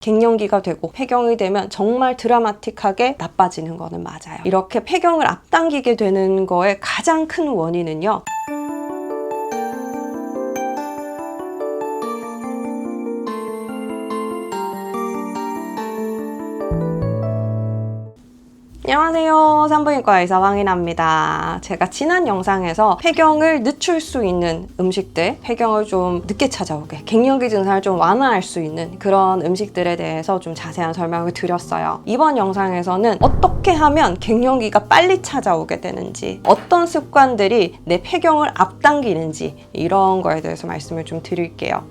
갱년기가 되고 폐경이 되면 정말 드라마틱하게 나빠지는 거는 맞아요. 이렇게 폐경을 앞당기게 되는 거의 가장 큰 원인은요. 안녕하세요. 산부인과 의사 황인아입니다. 제가 지난 영상에서 폐경을 늦출 수 있는 음식들, 폐경을 좀 늦게 찾아오게, 갱년기 증상을 좀 완화할 수 있는 그런 음식들에 대해서 좀 자세한 설명을 드렸어요. 이번 영상에서는 어떻게 하면 갱년기가 빨리 찾아오게 되는지, 어떤 습관들이 내 폐경을 앞당기는지 이런 거에 대해서 말씀을 좀 드릴게요.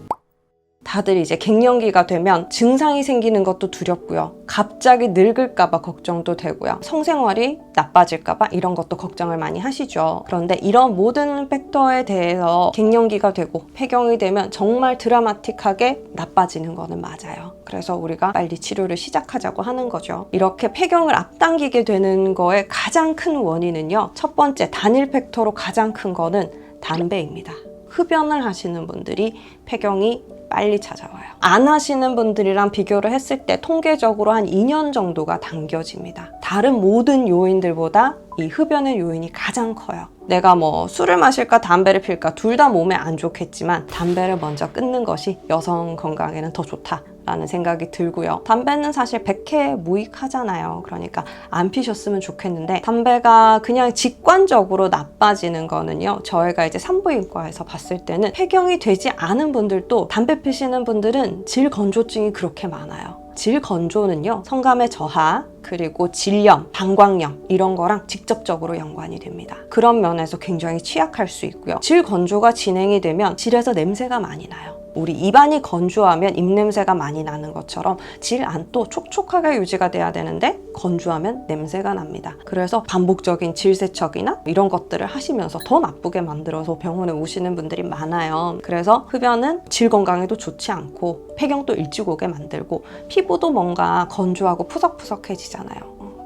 다들 이제 갱년기가 되면 증상이 생기는 것도 두렵고요. 갑자기 늙을까봐 걱정도 되고요. 성생활이 나빠질까봐 이런 것도 걱정을 많이 하시죠. 그런데 이런 모든 팩터에 대해서 갱년기가 되고 폐경이 되면 정말 드라마틱하게 나빠지는 거는 맞아요. 그래서 우리가 빨리 치료를 시작하자고 하는 거죠. 이렇게 폐경을 앞당기게 되는 거의 가장 큰 원인은요. 첫 번째 단일 팩터로 가장 큰 거는 담배입니다. 흡연을 하시는 분들이 폐경이 빨리 찾아와요. 안 하시는 분들이랑 비교를 했을 때 통계적으로 한 2년 정도가 당겨집니다. 다른 모든 요인들보다 이 흡연의 요인이 가장 커요. 내가 뭐 술을 마실까 담배를 필까 둘 다 몸에 안 좋겠지만 담배를 먼저 끊는 것이 여성 건강에는 더 좋다. 라는 생각이 들고요. 담배는 사실 백해 무익하잖아요. 그러니까 안 피셨으면 좋겠는데 담배가 그냥 직관적으로 나빠지는 거는요. 저희가 이제 산부인과에서 봤을 때는 폐경이 되지 않은 분들도 담배 피시는 분들은 질 건조증이 그렇게 많아요. 질 건조는요 성감의 저하 그리고 질염, 방광염 이런 거랑 직접적으로 연관이 됩니다. 그런 면에서 굉장히 취약할 수 있고요. 질 건조가 진행이 되면 질에서 냄새가 많이 나요. 우리 입안이 건조하면 입냄새가 많이 나는 것처럼 질 안도 촉촉하게 유지가 돼야 되는데 건조하면 냄새가 납니다. 그래서 반복적인 질 세척이나 이런 것들을 하시면서 더 나쁘게 만들어서 병원에 오시는 분들이 많아요. 그래서 흡연은 질 건강에도 좋지 않고 폐경도 일찍 오게 만들고 피부도 뭔가 건조하고 푸석푸석해지잖아요.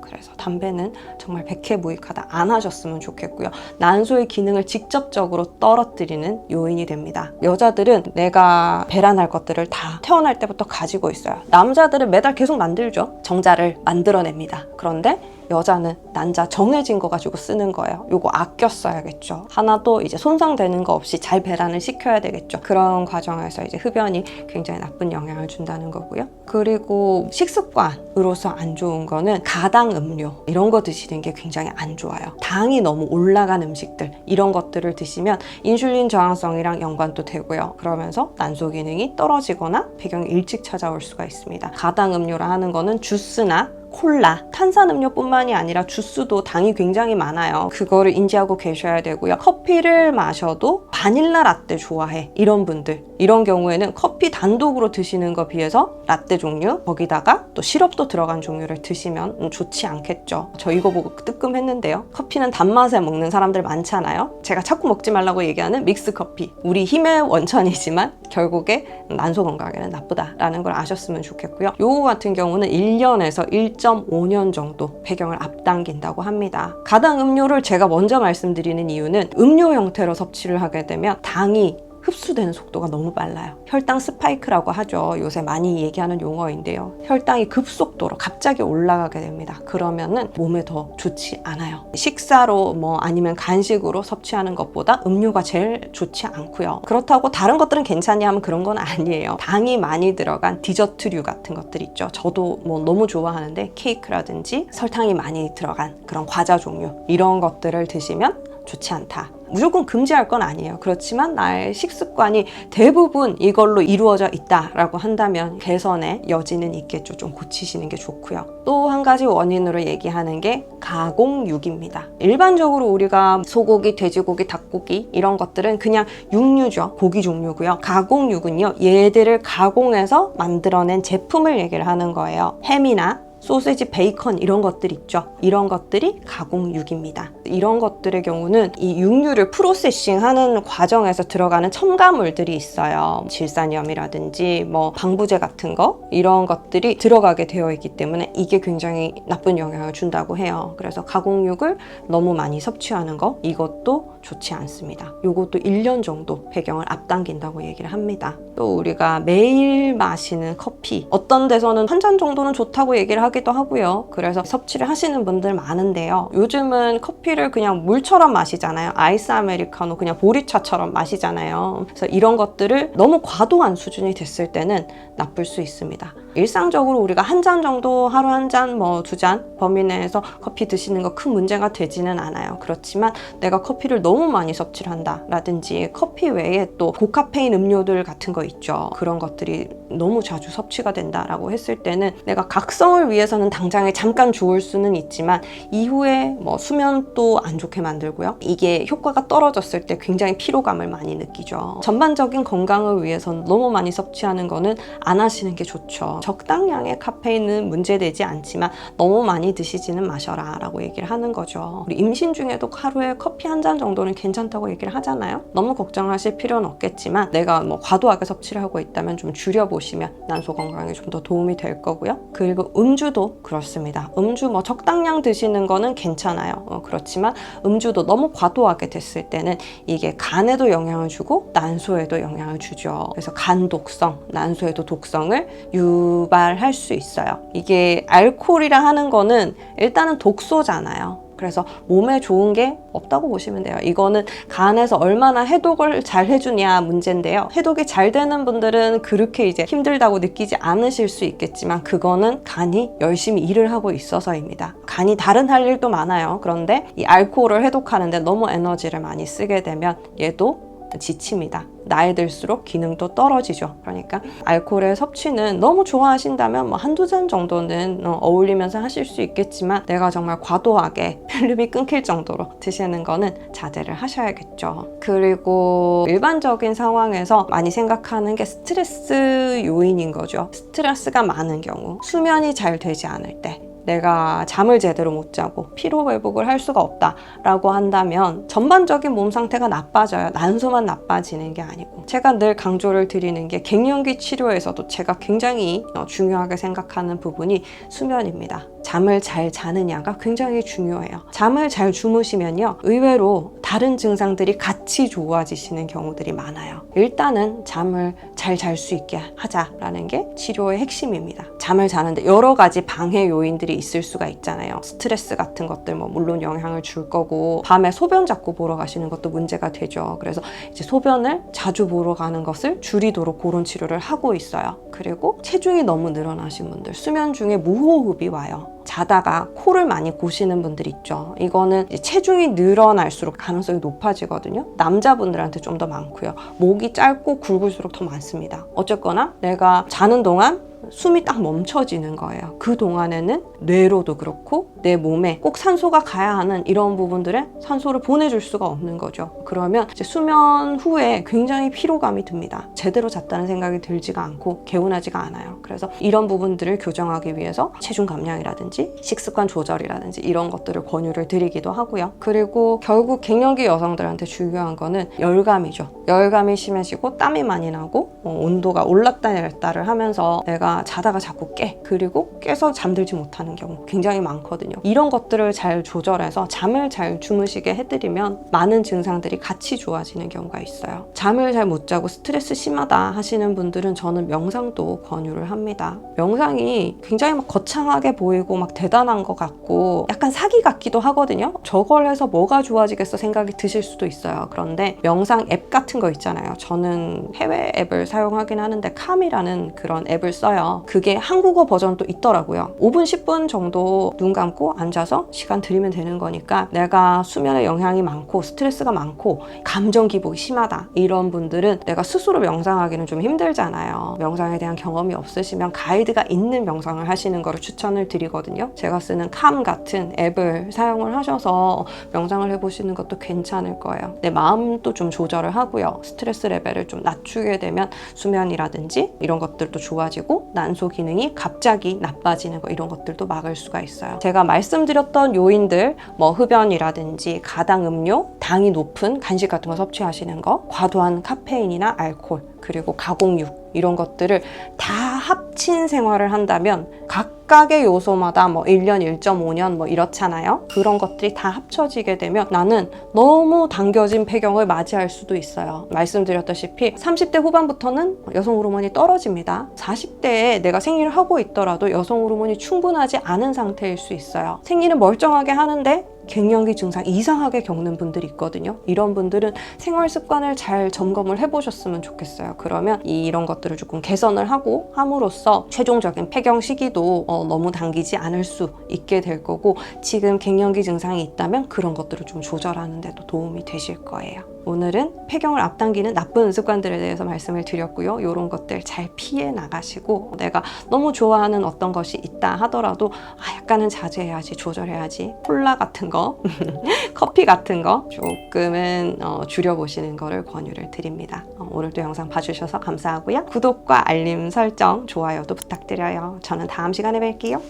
그래서 담배는 정말 백해무익하다 안 하셨으면 좋겠고요. 난소의 기능을 직접적으로 떨어뜨리는 요인이 됩니다. 여자들은 내가 배란할 것들을 다 태어날 때부터 가지고 있어요. 남자들은 매달 계속 만들죠. 정자를 만들어냅니다. 그런데 여자는 난자 정해진 거 가지고 쓰는 거예요. 요거 아껴 써야겠죠. 하나도 이제 손상되는 거 없이 잘 배란을 시켜야 되겠죠. 그런 과정에서 이제 흡연이 굉장히 나쁜 영향을 준다는 거고요. 그리고 식습관으로서 안 좋은 거는 가당 음료 이런 거 드시는 게 굉장히 안 좋아요. 당이 너무 올라간 음식들 이런 것들을 드시면 인슐린 저항성이랑 연관도 되고요. 그러면서 난소 기능이 떨어지거나 폐경이 일찍 찾아올 수가 있습니다. 가당 음료라 하는 거는 주스나 콜라, 탄산음료뿐만이 아니라 주스도 당이 굉장히 많아요. 그거를 인지하고 계셔야 되고요. 커피를 마셔도 바닐라 라떼 좋아해. 이런 분들. 이런 경우에는 커피 단독으로 드시는 거 비해서 라떼 종류, 거기다가 또 시럽도 들어간 종류를 드시면 좋지 않겠죠. 저 이거 보고 뜨끔했는데요. 커피는 단맛에 먹는 사람들 많잖아요. 제가 자꾸 먹지 말라고 얘기하는 믹스 커피. 우리 힘의 원천이지만 결국에 난소 건강에는 나쁘다라는 걸 아셨으면 좋겠고요. 요거 같은 경우는 1년에서 1.5년 정도 폐경을 앞당긴다고 합니다. 가당 음료를 제가 먼저 말씀드리는 이유는 음료 형태로 섭취를 하게 되면 당이 흡수되는 속도가 너무 빨라요. 혈당 스파이크라고 하죠. 요새 많이 얘기하는 용어인데요. 혈당이 급속도로 갑자기 올라가게 됩니다. 그러면은 몸에 더 좋지 않아요. 식사로 뭐 아니면 간식으로 섭취하는 것보다 음료가 제일 좋지 않고요. 그렇다고 다른 것들은 괜찮냐 하면 그런 건 아니에요. 당이 많이 들어간 디저트류 같은 것들 있죠. 저도 뭐 너무 좋아하는데 케이크라든지 설탕이 많이 들어간 그런 과자 종류 이런 것들을 드시면 좋지 않다. 무조건 금지할 건 아니에요. 그렇지만 나의 식습관이 대부분 이걸로 이루어져 있다라고 한다면 개선의 여지는 있겠죠. 좀 고치시는 게 좋고요. 또 한 가지 원인으로 얘기하는 게 가공육입니다. 일반적으로 우리가 소고기, 돼지고기, 닭고기 이런 것들은 그냥 육류죠. 고기 종류고요. 가공육은요. 얘들을 가공해서 만들어낸 제품을 얘기를 하는 거예요. 햄이나 소세지, 베이컨 이런 것들 있죠. 이런 것들이 가공육입니다. 이런 것들의 경우는 이 육류를 프로세싱하는 과정에서 들어가는 첨가물들이 있어요. 질산염이라든지 뭐 방부제 같은 거 이런 것들이 들어가게 되어 있기 때문에 이게 굉장히 나쁜 영향을 준다고 해요. 그래서 가공육을 너무 많이 섭취하는 거 이것도 좋지 않습니다. 이것도 1년 정도 배경을 앞당긴다고 얘기를 합니다. 또 우리가 매일 마시는 커피 어떤 데서는 한 잔 정도는 좋다고 얘기를 하기 도 하고요. 그래서 섭취를 하시는 분들 많은데요. 요즘은 커피를 그냥 물처럼 마시잖아요. 아이스 아메리카노 그냥 보리차처럼 마시잖아요. 그래서 이런 것들을 너무 과도한 수준이 됐을 때는 나쁠 수 있습니다. 일상적으로 우리가 한 잔 정도 하루 한 잔 뭐 두 잔 범위 내에서 커피 드시는 거 큰 문제가 되지는 않아요. 그렇지만 내가 커피를 너무 많이 섭취를 한다라든지 커피 외에 또 고카페인 음료들 같은 거 있죠. 그런 것들이 너무 자주 섭취가 된다라고 했을 때는 내가 각성을 위해서는 당장에 잠깐 좋을 수는 있지만 이후에 뭐 수면도 안 좋게 만들고요. 이게 효과가 떨어졌을 때 굉장히 피로감을 많이 느끼죠. 전반적인 건강을 위해서는 너무 많이 섭취하는 거는 안 하시는 게 좋죠. 적당량의 카페인은 문제되지 않지만 너무 많이 드시지는 마셔라 라고 얘기를 하는 거죠. 우리 임신 중에도 하루에 커피 한 잔 정도는 괜찮다고 얘기를 하잖아요. 너무 걱정하실 필요는 없겠지만 내가 뭐 과도하게 섭취를 하고 있다면 좀 줄여보시면 난소 건강에 좀 더 도움이 될 거고요. 그리고 음주도 그렇습니다. 음주 뭐 적당량 드시는 거는 괜찮아요. 어, 그렇지만 음주도 너무 과도하게 됐을 때는 이게 간에도 영향을 주고 난소에도 영향을 주죠. 그래서 간 독성, 난소에도 독성을 유 발할 수 있어요. 이게 알코올이라 하는 거는 일단은 독소잖아요. 그래서 몸에 좋은 게 없다고 보시면 돼요. 이거는 간에서 얼마나 해독을 잘 해주냐 문제인데요. 해독이 잘 되는 분들은 그렇게 이제 힘들다고 느끼지 않으실 수 있겠지만 그거는 간이 열심히 일을 하고 있어서입니다. 간이 다른 할 일도 많아요. 그런데 이 알코올을 해독하는데 너무 에너지를 많이 쓰게 되면 얘도 지칩니다. 나이 들수록 기능도 떨어지죠. 그러니까 알코올의 섭취는 너무 좋아하신다면 뭐 한두 잔 정도는 어, 어울리면서 하실 수 있겠지만 내가 정말 과도하게 필름이 끊길 정도로 드시는 거는 자제를 하셔야겠죠. 그리고 일반적인 상황에서 많이 생각하는 게 스트레스 요인인 거죠. 스트레스가 많은 경우, 수면이 잘 되지 않을 때, 내가 잠을 제대로 못 자고 피로 회복을 할 수가 없다라고 한다면 전반적인 몸 상태가 나빠져요. 난소만 나빠지는 게 아니고 제가 늘 강조를 드리는 게 갱년기 치료에서도 제가 굉장히 어, 중요하게 생각하는 부분이 수면입니다. 잠을 잘 자느냐가 굉장히 중요해요. 잠을 잘 주무시면요. 의외로 다른 증상들이 같이 좋아지시는 경우들이 많아요. 일단은 잠을 잘 잘 수 있게 하자라는 게 치료의 핵심입니다. 잠을 자는데 여러 가지 방해 요인들이 있을 수가 있잖아요. 스트레스 같은 것들 뭐 물론 영향을 줄 거고 밤에 소변 자꾸 보러 가시는 것도 문제가 되죠. 그래서 이제 소변을 자주 보러 가는 것을 줄이도록 그런 치료를 하고 있어요. 그리고 체중이 너무 늘어나신 분들 수면 중에 무호흡이 와요. 자다가 코를 많이 고시는 분들 있죠. 이거는 체중이 늘어날수록 가능성이 높아지거든요. 남자분들한테 좀 더 많고요. 목이 짧고 굵을수록 더 많습니다. 어쨌거나 내가 자는 동안 숨이 딱 멈춰지는 거예요. 그 동안에는 뇌로도 그렇고 내 몸에 꼭 산소가 가야 하는 이런 부분들에 산소를 보내줄 수가 없는 거죠. 그러면 수면 후에 굉장히 피로감이 듭니다. 제대로 잤다는 생각이 들지가 않고 개운하지가 않아요. 그래서 이런 부분들을 교정하기 위해서 체중 감량이라든지 식습관 조절이라든지 이런 것들을 권유를 드리기도 하고요. 그리고 결국 갱년기 여성들한테 중요한 거는 열감이죠. 열감이 심해지고 땀이 많이 나고 어, 온도가 올랐다 내렸다를 하면서 내가 자다가 자꾸 깨 그리고 깨서 잠들지 못하는 경우 굉장히 많거든요. 이런 것들을 잘 조절해서 잠을 잘 주무시게 해드리면 많은 증상들이 같이 좋아지는 경우가 있어요. 잠을 잘 못 자고 스트레스 심하다 하시는 분들은 저는 명상도 권유를 합니다. 명상이 굉장히 막 거창하게 보이고 막 대단한 것 같고 약간 사기 같기도 하거든요. 저걸 해서 뭐가 좋아지겠어 생각이 드실 수도 있어요. 그런데 명상 앱 같은 거 있잖아요. 저는 해외 앱을 사용하긴 하는데 캄이라는 그런 앱을 써 요. 그게 한국어 버전도 있더라고요. 5분, 10분 정도 눈 감고 앉아서 시간 들이면 되는 거니까 내가 수면에 영향이 많고 스트레스가 많고 감정 기복이 심하다 이런 분들은 내가 스스로 명상하기는 좀 힘들잖아요. 명상에 대한 경험이 없으시면 가이드가 있는 명상을 하시는 거를 추천을 드리거든요. 제가 쓰는 캄 같은 앱을 사용을 하셔서 명상을 해보시는 것도 괜찮을 거예요. 내 마음도 좀 조절을 하고요. 스트레스 레벨을 좀 낮추게 되면 수면이라든지 이런 것들도 좋아지고 난소 기능이 갑자기 나빠지는 거 이런 것들도 막을 수가 있어요. 제가 말씀드렸던 요인들 뭐 흡연이라든지 가당 음료, 당이 높은 간식 같은 거 섭취하시는 거, 과도한 카페인이나 알코올, 그리고 가공육 이런 것들을 다 합친 생활을 한다면 각각의 요소마다 뭐 1년, 1.5년 뭐 이렇잖아요. 그런 것들이 다 합쳐지게 되면 나는 너무 당겨진 폐경을 맞이할 수도 있어요. 말씀드렸다시피 30대 후반부터는 여성 호르몬이 떨어집니다. 40대에 내가 생리를 하고 있더라도 여성 호르몬이 충분하지 않은 상태일 수 있어요. 생리는 멀쩡하게 하는데 갱년기 증상 이상하게 겪는 분들이 있거든요. 이런 분들은 생활 습관을 잘 점검을 해보셨으면 좋겠어요. 그러면 이런 것들을 조금 개선을 하고 함으로써 최종적인 폐경 시기도 어, 너무 당기지 않을 수 있게 될 거고 지금 갱년기 증상이 있다면 그런 것들을 좀 조절하는 데도 도움이 되실 거예요. 오늘은 폐경을 앞당기는 나쁜 습관들에 대해서 말씀을 드렸고요. 이런 것들 잘 피해 나가시고 내가 너무 좋아하는 어떤 것이 있다 하더라도 아, 약간은 자제해야지, 조절해야지. 콜라 같은 거, 커피 같은 거 조금은 어, 줄여보시는 거를 권유를 드립니다. 어, 오늘도 영상 봐주셔서 감사하고요. 구독과 알림 설정, 좋아요도 부탁드려요. 저는 다음 시간에 뵐게요.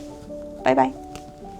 바이바이.